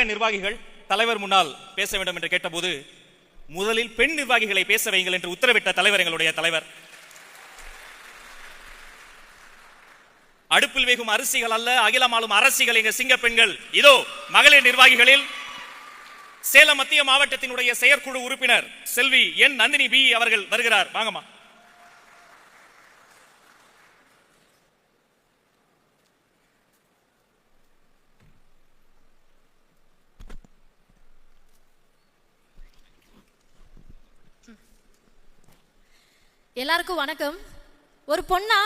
கழக நிர்வாகிகள் தலைவர் முன்னால் பேச வேண்டும் என்று கேட்டபோது முதலில் பெண் நிர்வாகிகளை பேச வையுங்கள் என்று உத்தரவிட்ட தலைவர் எங்களுடைய தலைவர். அடுப்பில் வேகும் அரிசிகள் அல்ல அகிலமாலும் அரசிகள் எங்க சிங்க பெண்கள். இதோ மகளிர் நிர்வாகிகளில் சேலம் மத்திய மாவட்டத்தினுடைய செயற்குழு உறுப்பினர் செல்வி என் நந்தினி பி அவர்கள் வருகிறார். வாங்கம்மா. எல்லாருக்கும் வணக்கம். ஒரு பொண்ணா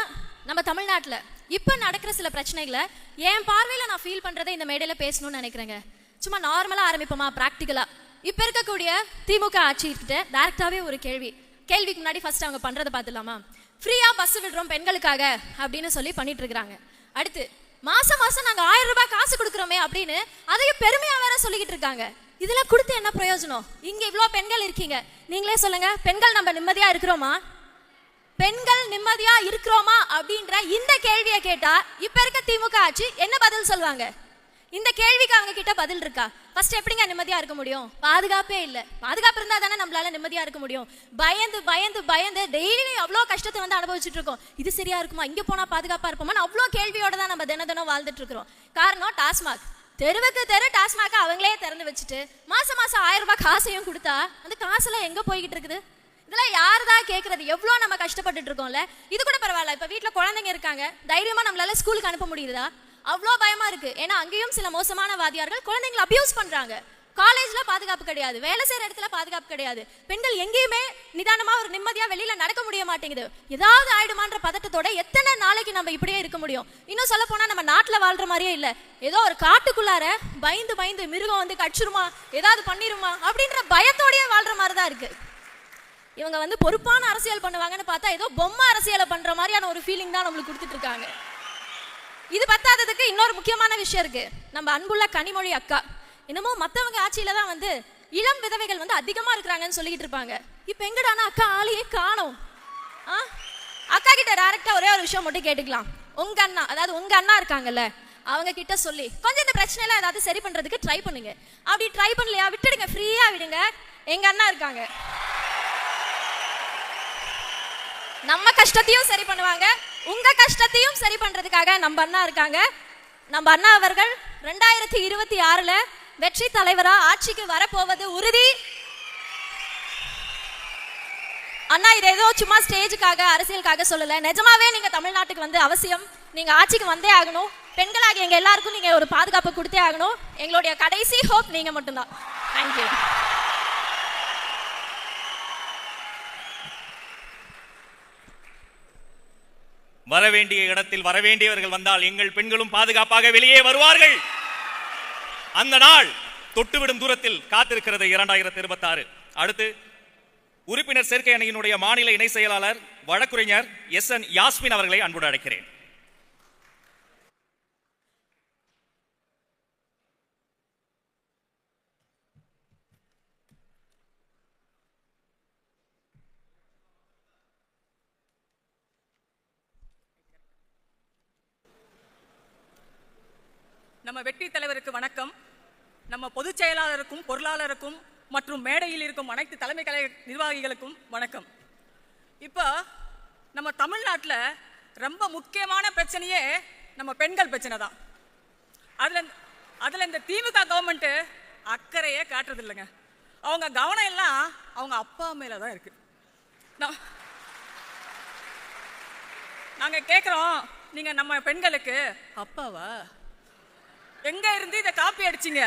நம்ம தமிழ்நாட்டில் இப்போ நடக்கிற சில பிரச்சனைகளை என் பார்வையில் நான் ஃபீல் பண்ணுறதை இந்த மேடையில் பேசணும்னு நினைக்கிறேங்க. சும்மா நார்மலாக ஆரம்பிப்போமா ப்ராக்டிக்கலாக இப்போ இருக்கக்கூடிய திமுக ஆட்சிக்கிட்ட டேரெக்டாகவே ஒரு கேள்வி. கேள்விக்கு முன்னாடி ஃபர்ஸ்ட் அவங்க பண்ணுறதை பார்த்துலாமா ஃப்ரீயாக பஸ் விடுறோம் பெண்களுக்காக அப்படின்னு சொல்லி பண்ணிட்டு இருக்கிறாங்க. அடுத்து மாதம் மாதம் நாங்கள் ஆயிரம் ரூபாய் காசு கொடுக்குறோமே அப்படின்னு அதையும் பெருமையாக வேற சொல்லிக்கிட்டு இருக்காங்க. இதெல்லாம் கொடுத்து என்ன பிரயோஜனம்? இங்கே இவ்வளோ பெண்கள் இருக்கீங்க. நீங்களே சொல்லுங்கள் பெண்கள் நம்ம நிம்மதியாக இருக்கிறோமா? பெண்கள் நிம்மதியா இருக்கிறோமா அப்படின்ற இந்த கேள்வியை கேட்டா இப்ப இருக்க திமுக ஆட்சி என்ன பதில் சொல்லுவாங்க? இந்த கேள்விக்கு அவங்க கிட்ட பதில் இருக்கா? ஃபர்ஸ்ட் எப்படிங்க நிம்மதியா இருக்க முடியும்? பாதுகாப்பே இல்ல. பாதுகாப்பு இருந்தா தானே நம்மளால நிம்மதியா இருக்க முடியும். பயந்து பயந்து பயந்து டெய்லியும் அவ்வளோ கஷ்டத்தை வந்து அனுபவிச்சுட்டு இருக்கோம். இது சரியா இருக்குமா? இங்க போனா பாதுகாப்பா இருப்போமா அவ்வளோ கேள்வியோட தான் நம்ம தின தினம் வாழ்ந்துட்டு இருக்கிறோம். காரணம் டாஸ்மாக். தெருவுக்கு தெரு டாஸ்மாக அவங்களே திறந்து வச்சுட்டு மாசம் மாசம் ஆயிரம் ரூபாய் காசையும் கொடுத்தா அந்த காசெல்லாம் எங்க போய்கிட்டு இருக்குது? இதெல்லாம் யாருதான் கேட்கறது எவ்வளோ நம்ம கஷ்டப்பட்டுட்டு இருக்கோம்ல இது கூட பரவாயில்ல. இப்ப வீட்டில் குழந்தைங்க இருக்காங்க. தைரியமா நம்மளால ஸ்கூலுக்கு அனுப்ப முடியுதா? அவ்வளோ பயமா இருக்கு. ஏன்னா அங்கேயும் சில மோசமான வாதியார்கள் குழந்தைங்களை அபியூஸ் பண்றாங்க. காலேஜ்ல பாதுகாப்பு கிடையாது. வேலை செய்யற இடத்துல பாதுகாப்பு கிடையாது. பெண்கள் எங்கேயுமே நிதானமா ஒரு நிம்மதியா வெளியில நடக்க முடிய மாட்டேங்குது. ஏதாவது ஆயிடுமான்ற பதட்டத்தோட எத்தனை நாளைக்கு நம்ம இப்படியே இருக்க முடியும்? இன்னும் சொல்ல போனா நம்ம நாட்டுல வாழ்ற மாதிரியே இல்ல. ஏதோ ஒரு காட்டுக்குள்ளார பயந்து பயந்து மிருகம் வந்து கடிச்சிருமா? ஏதாவது பண்ணிருமா? அப்படின்ற பயத்தோடயே வாழ்ற மாதிரி தான் இருக்கு. இவங்க வந்து பொறுப்பான அரசியல் பண்ணுவாங்கன்னு பார்த்தா ஏதோ பொம்மை அரசியலை பண்ற மாதிரியான ஒரு ஃபீலிங் தான் நம்மளுக்கு கொடுத்துட்டு இருக்காங்க இது பத்தாததுக்கு இன்னொரு முக்கியமான விஷயம் இருக்கு. நம்ம அன்புள்ள கனிமொழி அக்கா. இன்னமும் மத்தவங்க ஆட்சியில தான் வந்து இளம் விதவைகள் வந்து அதிகமா இருக்கிறாங்கன்னு சொல்லிட்டு இருப்பாங்க. இப்ப எங்கடானா அக்கா ஆளையே காணோம். ஆ? அக்கா கிட்ட டேரக்டா ஒரே ஒரு விஷயம் மட்டும் கேட்டுக்கலாம். உங்க அண்ணா அதாவது உங்க அண்ணா இருக்காங்கல்ல அவங்க கிட்ட சொல்லி கொஞ்சம் இந்த பிரச்சனைலாம் ஏதாவது சரி பண்றதுக்கு ட்ரை பண்ணுங்க. அப்படி ட்ரை பண்ணலையா விட்டுடுங்க ஃப்ரீயா விடுங்க. எங்க அண்ணா இருக்காங்க. நம்ம கஷ்டத்தையும் சரி பண்ணுவாங்க. உங்க கஷ்டத்தையும் சரி பண்றதுக்காக நம்ம அண்ணா இருக்காங்க. நம்ம அண்ணா அவர்கள் ரெண்டாயிரத்தி இருபத்தி ஆறுல வெற்றி தலைவரா ஆட்சிக்கு வரப்போவது உறுதி. அண்ணா இது ஏதோ சும்மா ஸ்டேஜுக்காக அரசியலுக்காக சொல்லல. நிஜமாவே நீங்க தமிழ்நாட்டுக்கு வந்து அவசியம். நீங்க ஆட்சிக்கு வந்தே ஆகணும். பெண்களாக எங்க எல்லாருக்கும் நீங்க ஒரு பாதுகாப்பு கொடுத்தே ஆகணும். எங்களுடைய கடைசி ஹோப் நீங்க மட்டும்தான். தேங்க்யூ வரவேண்டிய இடத்தில் வரவேண்டியவர்கள் வந்தால் எங்கள் பெண்களும் பாதுகாப்பாக வெளியே வருவார்கள். அந்த நாள் தொட்டுவிடும் தூரத்தில் காத்திருக்கிறது இரண்டாயிரத்தி இருபத்தி ஆறு அடுத்து உறுப்பினர் சேர்க்கை அணியினுடைய மாநில இணை செயலாளர் வழக்குரைஞர் எஸ் என் யாஸ்மின் அவர்களை அன்புடன் அழைக்கிறேன். நம்ம வெற்றி தலைவருக்கு வணக்கம். நம்ம பொதுச் செயலாளருக்கும் பொருளாளருக்கும் மற்றும் மேடையில் இருக்கும் அனைத்து தலைமை கலை நிர்வாகிகளுக்கும் வணக்கம். இப்போ நம்ம தமிழ்நாட்டில் ரொம்ப முக்கியமான பிரச்சனையே நம்ம பெண்கள் பிரச்சனை தான். அதில் அதில் இந்த திமுக கவர்மெண்ட்டு அக்கறையே காட்டுறது இல்லைங்க அவங்க கவனம் எல்லாம் அவங்க அப்பா மேலே தான் இருக்குது நான் நாங்கள் கேட்குறோம் நீங்கள் நம்ம பெண்களுக்கு அப்பாவா? எங்க இருந்து இதை காப்பி அடிச்சிங்க?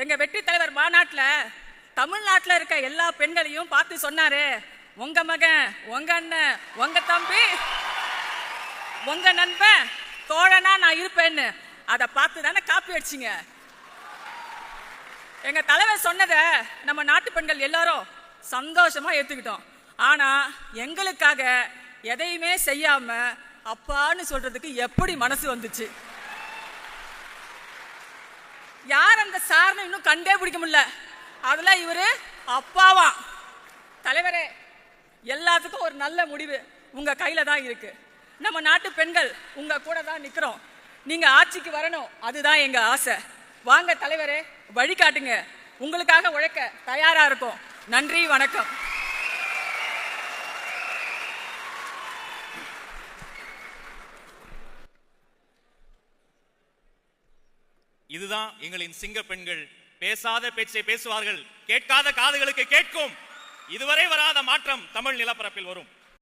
எங்க வெற்றி தலைவர் மாநாட்டில் தமிழ்நாட்டில் இருக்க எல்லா பெண்களையும் பார்த்து சொன்னாரு. உங்க மகன் உங்க அண்ணன் உங்க தம்பி உங்க நண்பன் தோழனா நான் இருப்பேன்னு. அதை பார்த்து தானே காப்பி அடிச்சிங்க. எங்க தலைவர் சொன்னதை நம்ம நாட்டு பெண்கள் எல்லாரும் சந்தோஷமா ஏத்துக்கிட்டோம். ஆனா எங்களுக்காக எதையுமே செய்யாம அப்பான்னு சொல்றதுக்கு எப்படி மனசு வந்துச்சு? யார் அந்த சார்னு இன்னும் கண்டே பிடிக்க முடியல. அதில் இவர் அப்பாவா. தலைவரே எல்லாத்துக்கும் ஒரு நல்ல முடிவு உங்கள் கையில் தான் இருக்குது நம்ம நாட்டு பெண்கள் உங்கள் கூட தான் நிற்கிறோம் நீங்கள் ஆட்சிக்கு வரணும் அதுதான் எங்கள் ஆசை. வாங்க தலைவரே வழிகாட்டுங்க. உங்களுக்காக உழைக்க தயாராக இருக்கும். நன்றி வணக்கம். இதுதான் எங்களின் சிங்க பெண்கள். பேசாத பேச்சை பேசுவார்கள். கேட்காத காதுகளுக்கு கேட்கும். இதுவரை வராத மாற்றம் தமிழ் நிலப்பரப்பில் வரும்.